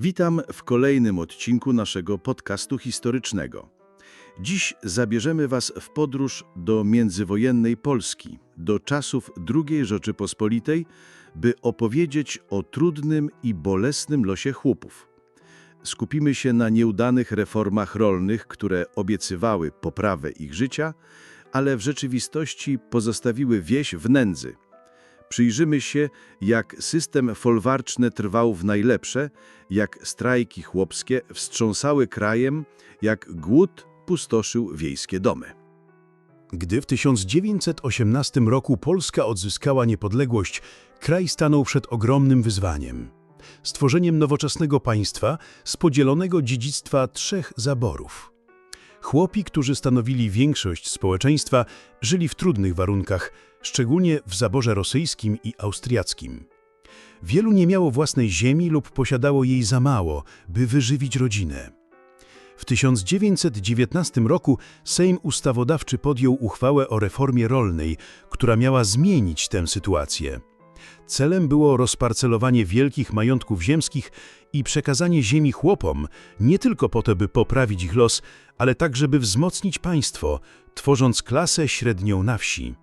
Witam w kolejnym odcinku naszego podcastu historycznego. Dziś zabierzemy Was w podróż do międzywojennej Polski, do czasów II Rzeczypospolitej, by opowiedzieć o trudnym i bolesnym losie chłopów. Skupimy się na nieudanych reformach rolnych, które obiecywały poprawę ich życia, ale w rzeczywistości pozostawiły wieś w nędzy. Przyjrzymy się, jak system folwarczny trwał w najlepsze, jak strajki chłopskie wstrząsały krajem, jak głód pustoszył wiejskie domy. Gdy w 1918 roku Polska odzyskała niepodległość, kraj stanął przed ogromnym wyzwaniem. Stworzeniem nowoczesnego państwa z podzielonego dziedzictwa trzech zaborów. Chłopi, którzy stanowili większość społeczeństwa, żyli w trudnych warunkach, szczególnie w zaborze rosyjskim i austriackim. Wielu nie miało własnej ziemi lub posiadało jej za mało, by wyżywić rodzinę. W 1919 roku Sejm Ustawodawczy podjął uchwałę o reformie rolnej, która miała zmienić tę sytuację. Celem było rozparcelowanie wielkich majątków ziemskich i przekazanie ziemi chłopom, nie tylko po to, by poprawić ich los, ale także by wzmocnić państwo, tworząc klasę średnią na wsi.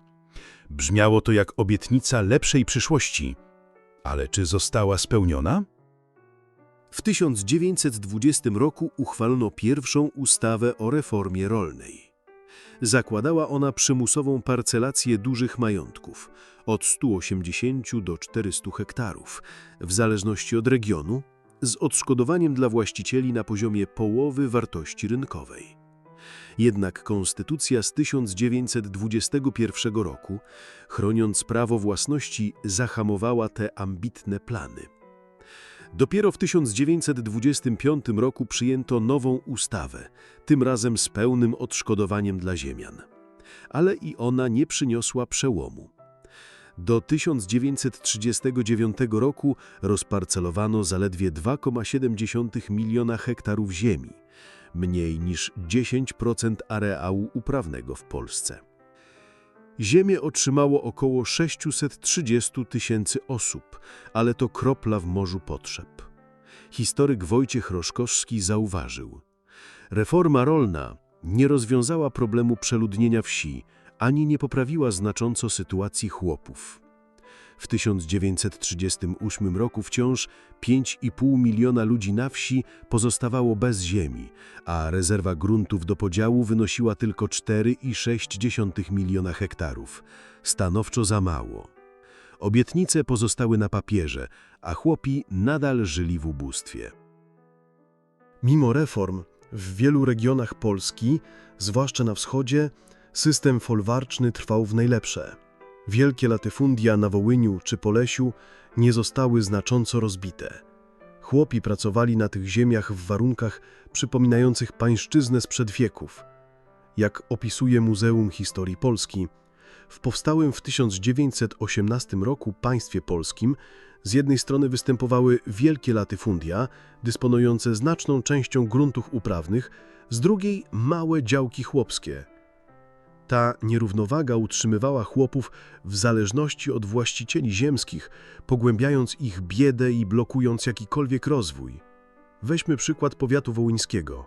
Brzmiało to jak obietnica lepszej przyszłości. Ale czy została spełniona? W 1920 roku uchwalono pierwszą ustawę o reformie rolnej. Zakładała ona przymusową parcelację dużych majątków od 180 do 400 hektarów, w zależności od regionu, z odszkodowaniem dla właścicieli na poziomie połowy wartości rynkowej. Jednak konstytucja z 1921 roku, chroniąc prawo własności, zahamowała te ambitne plany. Dopiero w 1925 roku przyjęto nową ustawę, tym razem z pełnym odszkodowaniem dla ziemian. Ale i ona nie przyniosła przełomu. Do 1939 roku rozparcelowano zaledwie 2,7 miliona hektarów ziemi, mniej niż 10% areału uprawnego w Polsce. Ziemię otrzymało około 630 tysięcy osób, ale to kropla w morzu potrzeb. Historyk Wojciech Roszkowski zauważył: Reforma rolna nie rozwiązała problemu przeludnienia wsi, ani nie poprawiła znacząco sytuacji chłopów. W 1938 roku wciąż 5,5 miliona ludzi na wsi pozostawało bez ziemi, a rezerwa gruntów do podziału wynosiła tylko 4,6 miliona hektarów. Stanowczo za mało. Obietnice pozostały na papierze, a chłopi nadal żyli w ubóstwie. Mimo reform w wielu regionach Polski, zwłaszcza na wschodzie, system folwarczny trwał w najlepsze. Wielkie latyfundia na Wołyniu czy Polesiu nie zostały znacząco rozbite. Chłopi pracowali na tych ziemiach w warunkach przypominających pańszczyznę sprzed wieków. Jak opisuje Muzeum Historii Polski, w powstałym w 1918 roku państwie polskim z jednej strony występowały wielkie latyfundia, dysponujące znaczną częścią gruntów uprawnych, z drugiej małe działki chłopskie. Ta nierównowaga utrzymywała chłopów w zależności od właścicieli ziemskich, pogłębiając ich biedę i blokując jakikolwiek rozwój. Weźmy przykład powiatu wołyńskiego.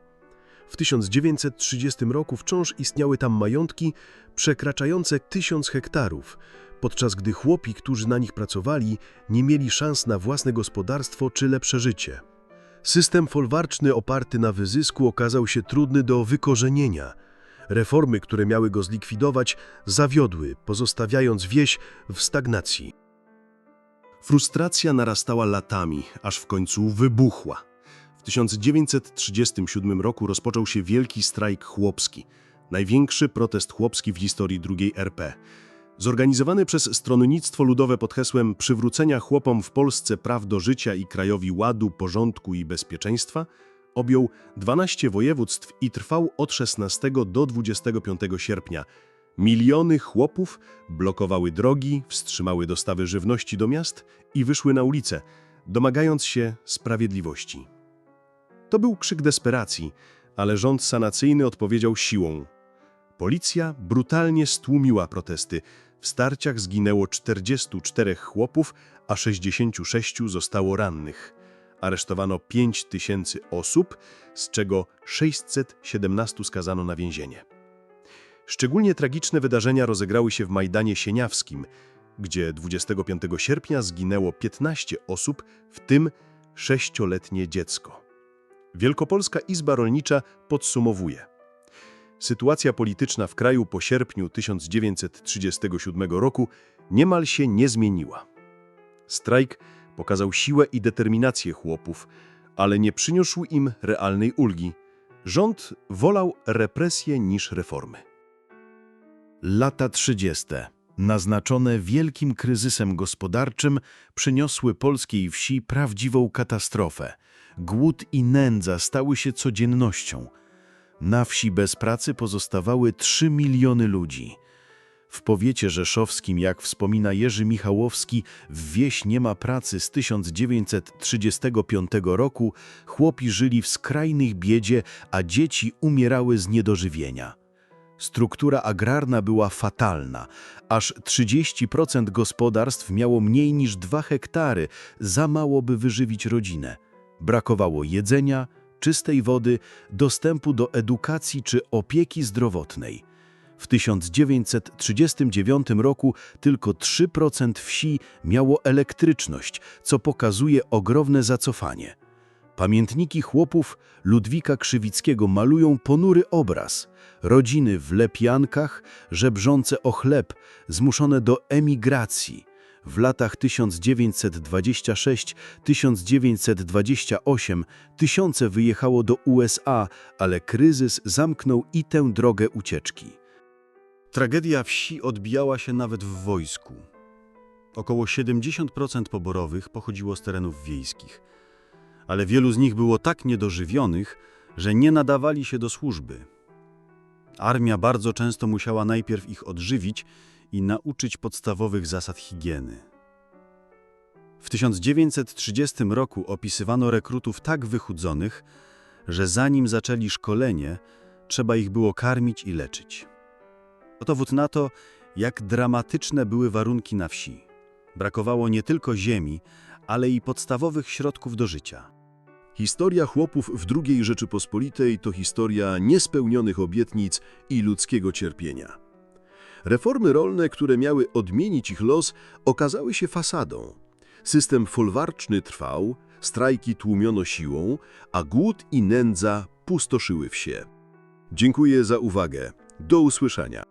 W 1930 roku wciąż istniały tam majątki przekraczające tysiąc hektarów, podczas gdy chłopi, którzy na nich pracowali, nie mieli szans na własne gospodarstwo czy lepsze życie. System folwarczny oparty na wyzysku okazał się trudny do wykorzenienia. Reformy, które miały go zlikwidować, zawiodły, pozostawiając wieś w stagnacji. Frustracja narastała latami, aż w końcu wybuchła. W 1937 roku rozpoczął się wielki strajk chłopski, największy protest chłopski w historii II RP. Zorganizowany przez Stronnictwo Ludowe pod hasłem przywrócenia chłopom w Polsce praw do życia i krajowi ładu, porządku i bezpieczeństwa, objął 12 województw i trwał od 16 do 25 sierpnia. Miliony chłopów blokowały drogi, wstrzymały dostawy żywności do miast i wyszły na ulice, domagając się sprawiedliwości. To był krzyk desperacji, ale rząd sanacyjny odpowiedział siłą. Policja brutalnie stłumiła protesty. W starciach zginęło 44 chłopów, a 66 zostało rannych. Aresztowano 5 tysięcy osób, z czego 617 skazano na więzienie. Szczególnie tragiczne wydarzenia rozegrały się w Majdanie Sieniawskim, gdzie 25 sierpnia zginęło 15 osób, w tym sześcioletnie dziecko. Wielkopolska Izba Rolnicza podsumowuje. Sytuacja polityczna w kraju po sierpniu 1937 roku niemal się nie zmieniła. Strajk pokazał siłę i determinację chłopów, ale nie przyniósł im realnej ulgi. Rząd wolał represje niż reformy. Lata 30., naznaczone wielkim kryzysem gospodarczym, przyniosły polskiej wsi prawdziwą katastrofę. Głód i nędza stały się codziennością. Na wsi bez pracy pozostawały 3 miliony ludzi. W powiecie rzeszowskim, jak wspomina Jerzy Michałowski, w wieś nie ma pracy z 1935 roku, chłopi żyli w skrajnych biedzie, a dzieci umierały z niedożywienia. Struktura agrarna była fatalna. Aż 30% gospodarstw miało mniej niż 2 hektary, za mało by wyżywić rodzinę. Brakowało jedzenia, czystej wody, dostępu do edukacji czy opieki zdrowotnej. W 1939 roku tylko 3% wsi miało elektryczność, co pokazuje ogromne zacofanie. Pamiętniki chłopów Ludwika Krzywickiego malują ponury obraz. Rodziny w lepiankach, żebrzące o chleb, zmuszone do emigracji. W latach 1926-1928 tysiące wyjechało do USA, ale kryzys zamknął i tę drogę ucieczki. Tragedia wsi odbijała się nawet w wojsku. Około 70% poborowych pochodziło z terenów wiejskich, ale wielu z nich było tak niedożywionych, że nie nadawali się do służby. Armia bardzo często musiała najpierw ich odżywić i nauczyć podstawowych zasad higieny. W 1930 roku opisywano rekrutów tak wychudzonych, że zanim zaczęli szkolenie, trzeba ich było karmić i leczyć. Dowód na to, jak dramatyczne były warunki na wsi. Brakowało nie tylko ziemi, ale i podstawowych środków do życia. Historia chłopów w II Rzeczypospolitej to historia niespełnionych obietnic i ludzkiego cierpienia. Reformy rolne, które miały odmienić ich los, okazały się fasadą. System folwarczny trwał, strajki tłumiono siłą, a głód i nędza pustoszyły wsie. Dziękuję za uwagę. Do usłyszenia.